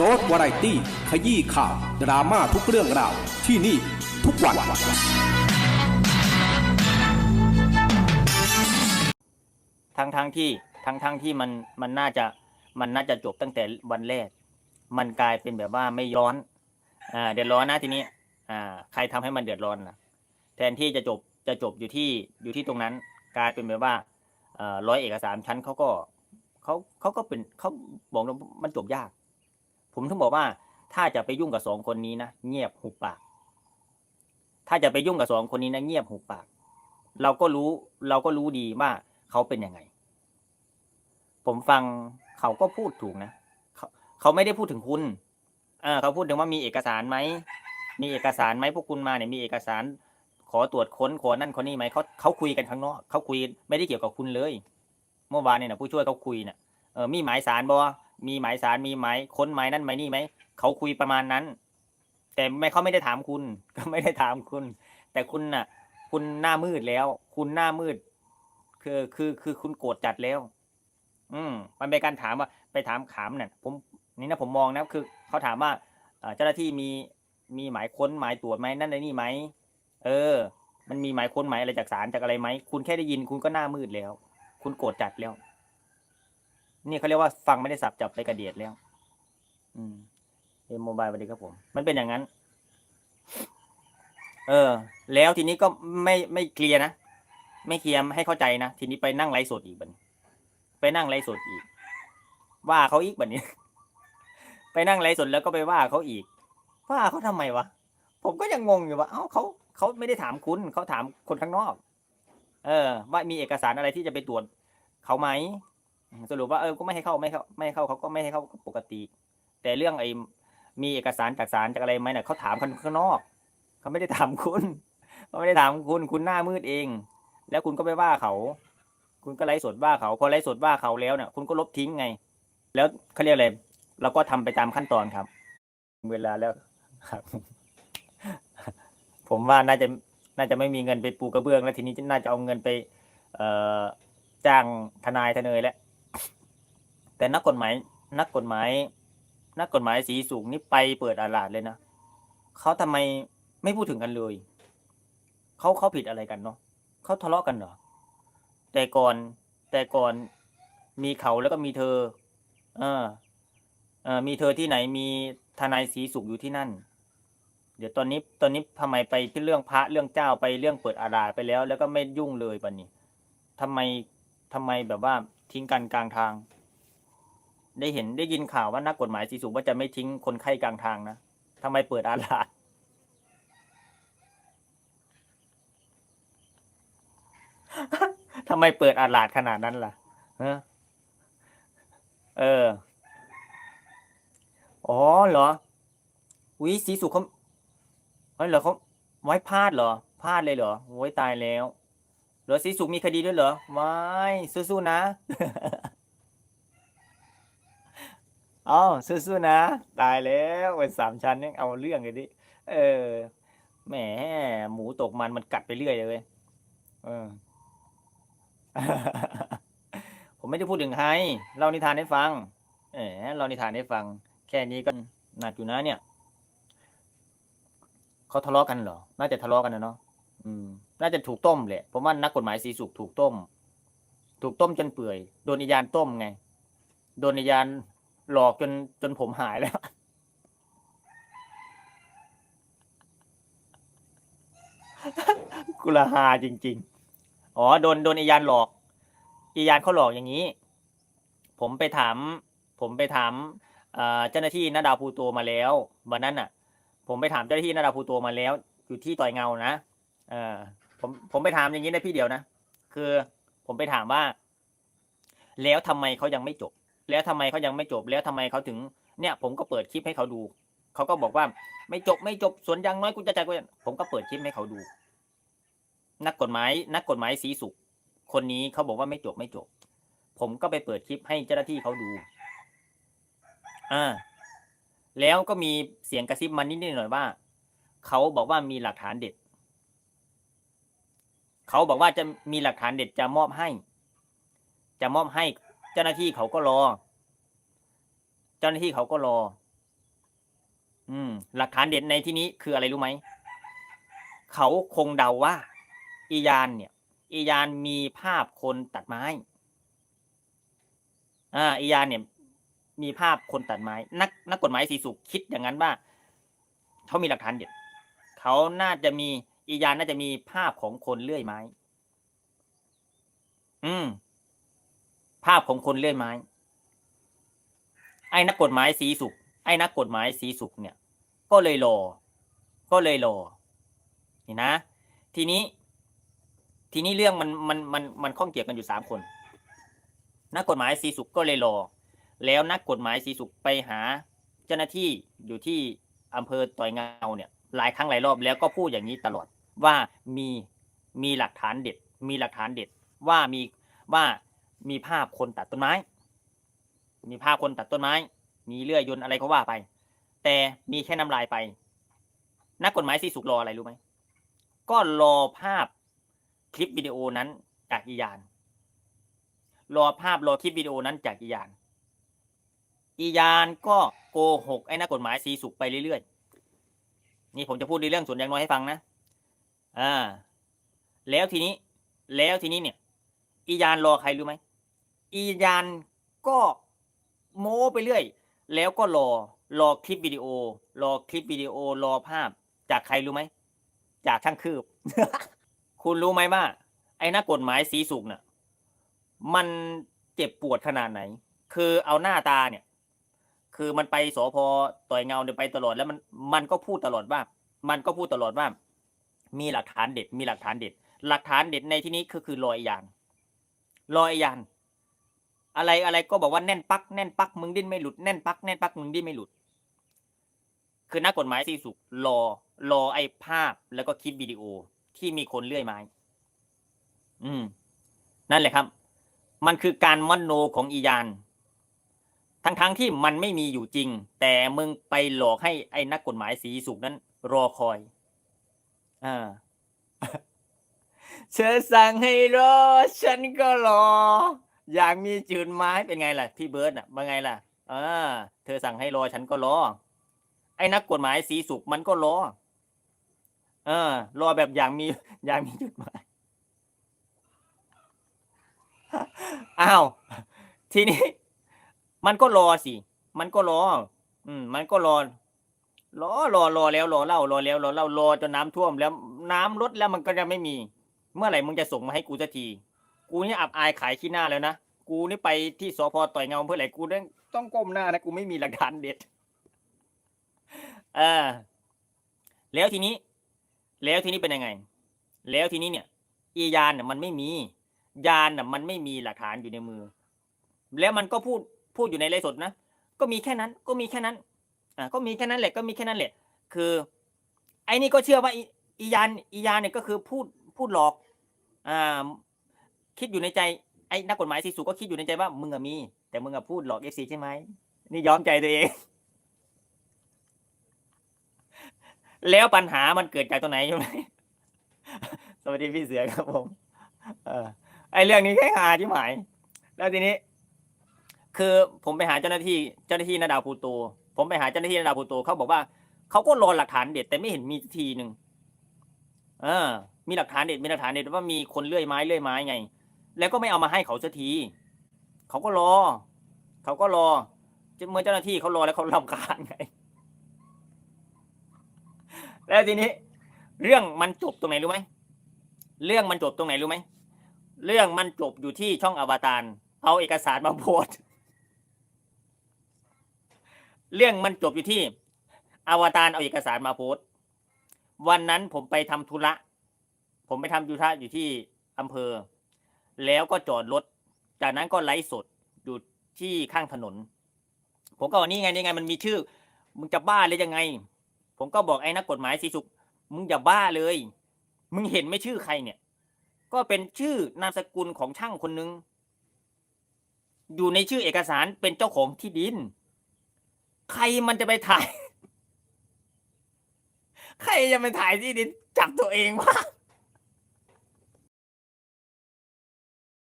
โรสวาไรตี้ ขยี้ข่าว ดราม่าทุกเรื่องราว ที่นี่ทุกวัน ทั้งทั้งที่ทั้งทั้งที่มันมันน่าจะมันน่าจะจบตั้งแต่วันแรก มันกลายเป็นแบบว่าไม่ร้อนอ่าเดือดร้อนนะทีนี้อ่าใครทำให้มันเดือดร้อนล่ะ แทนที่จะจบจะจบอยู่ที่อยู่ที่ตรงนั้น กลายเป็นแบบว่าร้อยเอกสารชั้นเขาก็เขาเขาก็เป็นเขาบอกว่ามันจบยาก ผมถึงบอกว่า ถ้าจะไปยุ่งกับสองคนนี้นะเงียบหุบปาก ถ้าจะไปยุ่งกับสองคนนี้นะเงียบหุบปาก เราก็รู้ เราก็รู้ดีว่าเขาเป็นยังไง ผมฟังเขาก็พูดถูกนะเขาเขาไม่ได้พูดถึงคุณเออเขาพูดถึงว่ามีเอกสารไหมมีเอกสารไหมพวกคุณมาเนี่ยมีเอกสาร ขอตรวจค้นขอนั่นขอนี่ไหมเขาเขาคุยกันข้างนอกเขาคุยไม่ได้เกี่ยวกับคุณเลย เมื่อวานเนี่ยนะผู้ช่วยเขาคุยเนี่ยเออมีหมายสารบอ มีหมายสารมีหมายค้นหมายนั่นหมายนี่ไหมเขาคุยประมาณนั้น แต่ไม่เขาไม่ได้ถามคุณ ก็ไม่ได้ถามคุณ แต่คุณน่ะ คุณหน้ามืดแล้ว คุณหน้ามืด คือคือคือคุณโกรธจัดแล้ว อืม มันเป็นการถามว่า ไปถามขามเนี่ยผมนี่นะผมมองนะคือเขาถามว่าเจ้าหน้าที่มีมีหมายค้นหมายตรวจไหมนั่นในนี่ไหมเออ มันมีหมายค้นหมายอะไรจากศาลจากอะไรไหมคุณแค่ได้ยินคุณก็หน้ามืดแล้ว คุณโกรธจัดแล้ว นี่เขาเรียกว่าฟังไม่ได้สับจับไปกระเดียดแล้ว อืมเอ็มโมบายสวัสดีครับผม มันเป็นอย่างนั้น เออ แล้วทีนี้ก็ไม่ไม่เคลียร์นะ ไม่เคลียร์ให้เข้าใจนะ ทีนี้ไปนั่งไลฟ์สดอีกบันไปนั่งไลฟ์สดอีก ว่าเขาอีกบัดนี้ ไปนั่งไลฟ์สดแล้วก็ไปว่าเขาอีก ว่าเขาทำไมวะ ผมก็ยังงงอยู่ว่า เอ้าเขาเขาไม่ได้ถามคุณเขาถามคนข้างนอก เออ ว่ามีเอกสารอะไรที่จะไปตรวจเขาไหม สรุปว่าเออก็ไม่ให้เข้าไม่เข้าไม่ให้เข้าเขาก็ไม่ให้เข้าก็ปกติ แต่เรื่องไอ้มีเอกสารจากศาลจากอะไรไหมเนี่ยเขาถามคนข้างนอกเขาไม่ได้ถามคุณเขาไม่ได้ถามคุณคุณหน้ามืดเอง แล้วคุณก็ไปว่าเขา คุณก็ไลฟ์สดว่าเขาพอไลฟ์สดว่าเขาแล้วเนี่ยคุณก็ลบทิ้งไง แล้วเขาเรียกอะไรเราก็ทำไปตามขั้นตอนครับ เวลาแล้วครับ ผมว่าน่าจะน่าจะไม่มีเงินไปปูกระเบื้องแล้วทีนี้น่าจะเอาเงินไป เอ่อจ้างทนายทนายแล้ว แต่นักกฎหมายนักกฎหมาย นักกฎหมายสีสูงนี่ไปเปิดอาลาดเลยนะเขาทำไมไม่พูดถึงกันเลยเขาเขาผิดอะไรกันเนาะเขาทะเลาะกันเหรอแต่ก่อนแต่ก่อนมีเขาแล้วก็มีเธอ เออเออมีเธอที่ไหนมีทนายสีสุขอยู่ที่นั่น เดี๋ยวตอนนี้ตอนนี้ทำไมไปที่เรื่องพระเรื่องเจ้าไปเรื่องเปิดอาราไปแล้ว แล้วก็ไม่ยุ่งเลยปะนี้ทำไมทำไมแบบว่าทิ้งกันกลางทาง ได้เห็นได้ยินข่าวว่านักกฎหมายสีสุขว่าจะไม่ทิ้งคนไข้กลางทางนะทำไมเปิดอาราทำไมเปิดอาลาดขนาดนั้นล่ะเออ อ๋อเหรอวิสีสุขเขาเฮ้ยเหรอเขาไว้พลาดเหรอพลาดเลยเหรอโอ้ยตายแล้วเหรอสีสุขมีคดีด้วยเหรอไม่สู้ๆนะ อ๋อสู้ๆนะ ตายแล้วเป็นสามชั้นยังเอาเรื่องเลยดิ เออ แหม หมูตกมันมันกัดไปเรื่อยเลยเว้ยเออ ผมไม่ได้พูดถึงใครเล่านิทานให้ฟัง เออเล่านิทานให้ฟัง แค่นี้ก็หนักอยู่นะเนี่ย เขาทะเลาะกันเหรอ น่าจะทะเลาะกันนะเนาะ อืม น่าจะถูกต้มแหละ ผมว่านักกฎหมายสีสุกถูกต้ม ถูกต้มจนเปื่อย โดนอียานต้มไง โดนอียาน หลอกจนจนผมหายแล้ว กุลาหาจริง ๆ อ๋อโดนโดนอียานหลอก อียานเขาหลอกอย่างนี้ ผมไปถาม ผมไปถามเจ้าหน้าที่นาดาวภูโตมาแล้ววันนั้นน่ะ ผมไปถามเจ้าหน้าที่นาดาวภูโตมาแล้ว อยู่ที่ต่อยเงานะเออผมผมไปถามอย่างนี้นะพี่เดียวนะคือ ผมไปถามว่า แล้วทำไมเขายังไม่จบ แล้วทำไมเขายังไม่จบแล้วทำไมเขาถึงเนี่ย ผมก็เปิดคลิปให้เขาดูเขาก็บอกว่า ไม่จบไม่จบสวนยางน้อยกูจะจ่ายกูผมก็เปิดคลิปให้เขาดู นักกฎหมายนักกฎหมายสีสุข คนนี้เขาบอกว่าไม่จบไม่จบ ผมก็ไปเปิดคลิปให้เจ้าหน้าที่เขาดู อ่า แล้วก็มีเสียงกระซิบมานิดๆหน่อยว่าเขาบอกว่ามีหลักฐานเด็ดเขาบอกว่าจะมีหลักฐานเด็ดจะมอบให้ จะมอบให้ เจ้าหน้าที่เขาก็รอ เจ้าหน้าที่เขาก็รอ อืม หลักฐานเด็ดในที่นี้คืออะไรรู้ไหม เขาคงเดาว่า อียานเนี่ย อียานมีภาพคนตัดไม้ อ่า อียานเนี่ย มีภาพคนตัดไม้ นักนักกฎหมายสีสุขคิดอย่างนั้นว่าเขามีหลักฐานเด็ดเขาน่าจะมีอียานน่าจะมีภาพของคนเลื่อยไม้ อืม ภาพของคนเลื่อยไม้ ไอ้นักกฎหมายสีสุข ไอ้นักกฎหมายสีสุขเนี่ย ก็เลยรอ ก็เลยรอ นี่นะ ทีนี้ ทีนี้เรื่องมันมันมันมันข้องเกี่ยวกันอยู่สามคน นักกฎหมายสีสุขก็เลยรอ แล้วนักกฎหมายสีสุขไปหา เจ้าหน้าที่อยู่ที่อำเภอต่อยเงาเนี่ย หลายครั้งหลายรอบแล้วก็พูดอย่างนี้ตลอดว่ามีมีหลักฐานเด็ด มีหลักฐานเด็ดว่ามีว่า มีภาพคนตัดต้นไม้ มีภาพคนตัดต้นไม้ มีเลื่อยยนอะไรก็ว่าไป แต่มีแค่น้ำลายไป นักกฎหมายสีสุกรออะไรรู้ไหม ก็รอภาพคลิปวิดีโอนั้นจากอียาน รอภาพรอคลิปวิดีโอนั้นจากอียาน อียานก็โกหกไอ้นักกฎหมายสีสุกไปเรื่อยๆ นี่ผมจะพูดในเรื่องส่วนยางน้อยให้ฟังนะ อ่า แล้วทีนี้ แล้วทีนี้เนี่ย อียานรอใครรู้ไหม อียานก็โม้ไปเรื่อย แล้วก็รอรอคลิปวิดีโอ รอคลิปวิดีโอรอภาพ จากใครรู้ไหม จากช่างคืบ คุณรู้ไหมว่า ไอ้นักกฎหมายสีสุกเนี่ยมันเจ็บปวดขนาดไหน คือเอาหน้าตาเนี่ย คือมันไปสพอต่อยเงาเนี่ยไปตลอดแล้วมันมันก็พูดตลอดว่า มันก็พูดตลอดว่า มีหลักฐานเด็ด มีหลักฐานเด็ด หลักฐานเด็ดในที่นี้ก็คือรอยยานรอยยาน อะไรอะไรก็บอกว่าแน่นปักแน่นปักมึงดิ้นไม่หลุดแน่นปักแน่นปักมึงดิ้นไม่หลุด คือนักกฎหมายที่สุกรอรอไอ้ภาพแล้วก็คลิปวิดีโอที่มีคนเลื่อยไม้ อืม นั่นแหละครับ มันคือการมโนของอียาน ทั้งๆทที่มันไม่มีอยู่จริง แต่มึงไปหลอกให้ไอ้นักกฎหมายสีสุกนั้น รอคอยอ่าเธอสั่งให้รอ ฉันก็รอ อยากมีจุดหมายเป็นไงล่ะ พี่เบิร์ดน่ะเป็นไงล่ะเอ่าเธอสั่งให้รอฉันก็รอ ไอ้นักกฎหมายสีสุกมันก็รอ เออ รอแบบอย่างมีอย่างมีจุดหมายอ้าวทีนี้ มันก็รอสิ มันก็รอ อืม มันก็รอรอรอรอแล้วรอเล่ารอแล้วรอเล่ารอจนน้ำท่วมแล้วน้ำลดแล้วมันก็จะไม่มี เมื่อไหร่มึงจะส่งมาให้กูสักที กูนี่อับอายขายขี้หน้าแล้วนะ กูนี่ไปที่สพต่อยเงาเพื่ออะไรกูต้องก้มหน้านะ กูไม่มีหลักฐานเด็ดเออแล้วทีนี้ แล้วทีนี้เป็นยังไง แล้วทีนี้เนี่ย อียานน่ะมันไม่มี ยานน่ะมันไม่มีหลักฐานอยู่ในมือ แล้วมันก็พูดพูดอยู่ในไลฟ์สดนะ ก็มีแค่นั้น ก็มีแค่นั้น อ่าก็มีแค่นั้นแหละ ก็มีแค่นั้นแหละ คือ ไอ้นี่ก็เชื่อว่าอียานอียานเนี่ยก็คือพูดพูดหลอก อ่า คิดอยู่ในใจไอ้นักกฎหมายสีสุก็คิดอยู่ในใจว่ามึงอะมี แต่มึงอะพูดหลอกเอฟซีใช่ไหมนี่ยอมใจตัวเอง แล้วปัญหามันเกิดจากตรงไหนใช่ไหมสวัสดีพี่เสือครับผม เออไอเรื่องนี้แค่หาที่หมาย แล้วทีนี้ คือผมไปหาเจ้าหน้าที่เจ้าหน้าที่นาดาวพูโตผมไปหาเจ้าหน้าที่นาดาวพูโตเขาบอกว่าเขาก็รอหลักฐานเด็ดแต่ไม่เห็นมีทีหนึ่งเออ มีหลักฐานเด็ดมีหลักฐานเด็ดว่ามีคนเลื่อยไม้เลื่อยไม้ไง แล้วก็ไม่เอามาให้เขาสักทีเขาก็รอ เขาก็รอเมื่อเจ้าหน้าที่เขารอแล้วเขารำคาญไง แล้วทีนี้ เรื่องมันจบตรงไหนรู้ไหมเรื่องมันจบตรงไหนรู้ไหมเรื่องมันจบอยู่ที่ช่องอวตารเอาเอกสารมาโพสเรื่องมันจบอยู่ที่ อวตารเอาเอกสารมาโพสวันนั้นผมไปทำธุระ ผมไปทำธุระอยู่ที่อำเภอ แล้วก็จอดรถ จากนั้นก็ไลฟ์สดอยู่ที่ข้างถนน ผมก็ว่านี่ไงนี่ไง มันมีชื่อ มึงจะบ้าเลยยังไง ผมก็บอกไอ้นักกฎหมายสีสุกมึงอย่าบ้าเลย มึงเห็นไม่ชื่อใครเนี่ย ก็เป็นชื่อนามสกุลของช่างคนนึง อยู่ในชื่อเอกสารเป็นเจ้าของที่ดิน ใครมันจะไปถ่าย ใครจะไปถ่ายที่ดินจับตัวเองวะ